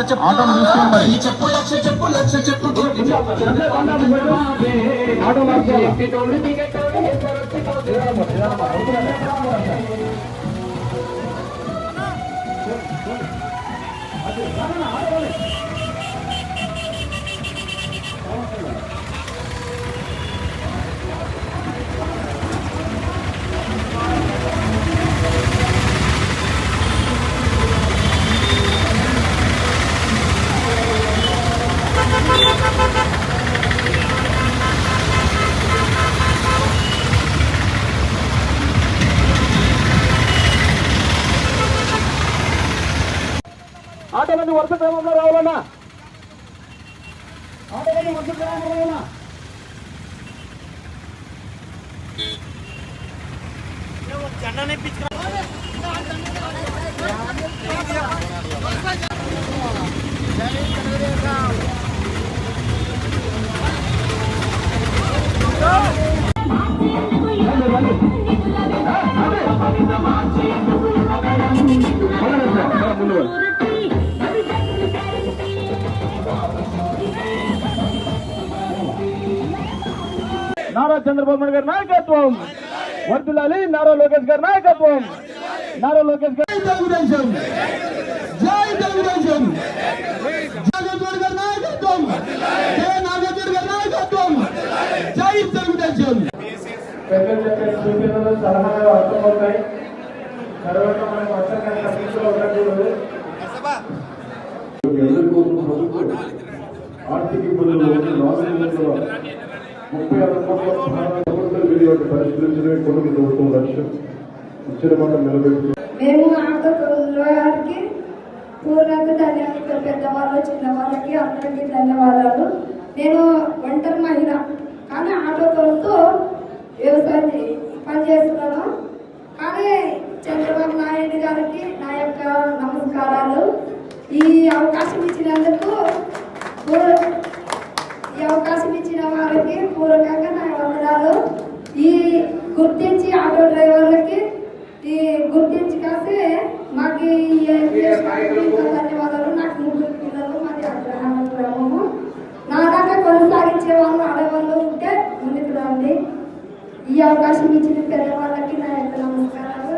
ఆటోను తీసుకోండి మరి చెప్పు లక్ష చెప్పు లక్ష చెప్పు ఆటో మార్చాలా ఆటోలన్నీ వరుస క్రమంలో రావాలన్నా ఆటోలన్నీ వరుస క్రమంలో రావాలన్నా నారా చంద్రబాబు నాయుడు గారి నాయకత్వం. వర్దిల్లాలి నారా లోకేష్ గారి నాయకత్వం. నారా లోకేష్ గారి జై తెలుగుదేశం. జై తెలుగుదేశం. గారి నాయకత్వం. జై నాగేశ్వర్ గారి నాయకత్వం. జై తెలుగుదేశం. పెద్దలు చెప్పే సూచనలు సలహాలు అర్థమవుతాయి తర్వాత తప్పించులో ఉండకూడదు ఆర్థిక ఇబ్బందులు రాష్ట్రంలో ముప్పై ఆరు కోట్ల ప్రభుత్వ పరిష్కరించడమే ప్రభుత్వం లక్ష్యం ఇచ్చిన మాట మేము పూర్ణకు ధన్యవాదాలు పెద్దవాళ్ళు చిన్నవాళ్ళకి అందరికీ ధన్యవాదాలు. నేను ఒంటరి మహిళ కానీ ఆటోతో వ్యవసాయం పనిచేస్తున్నాను పని చేస్తున్నాను. కానీ చంద్రబాబు నాయుడు గారికి నా యొక్క నమస్కారాలు. ఈ అవకాశం ఇచ్చినందుకు గుర్తించి ఆటో డ్రైవర్లకి ఈ గుర్తించి కాసే మాకు ధన్యవాదాలు నాకు ముగ్గురు పిల్లలు మాది అగ్రహణ గ్రామము నా దాకా కొనసాగించే వాళ్ళు ఆడవాళ్ళు ఉంటే ముందుకు రండి. ఈ అవకాశం ఇచ్చిన పెద్దవాళ్ళకి నా యొక్క నమస్కారాలు.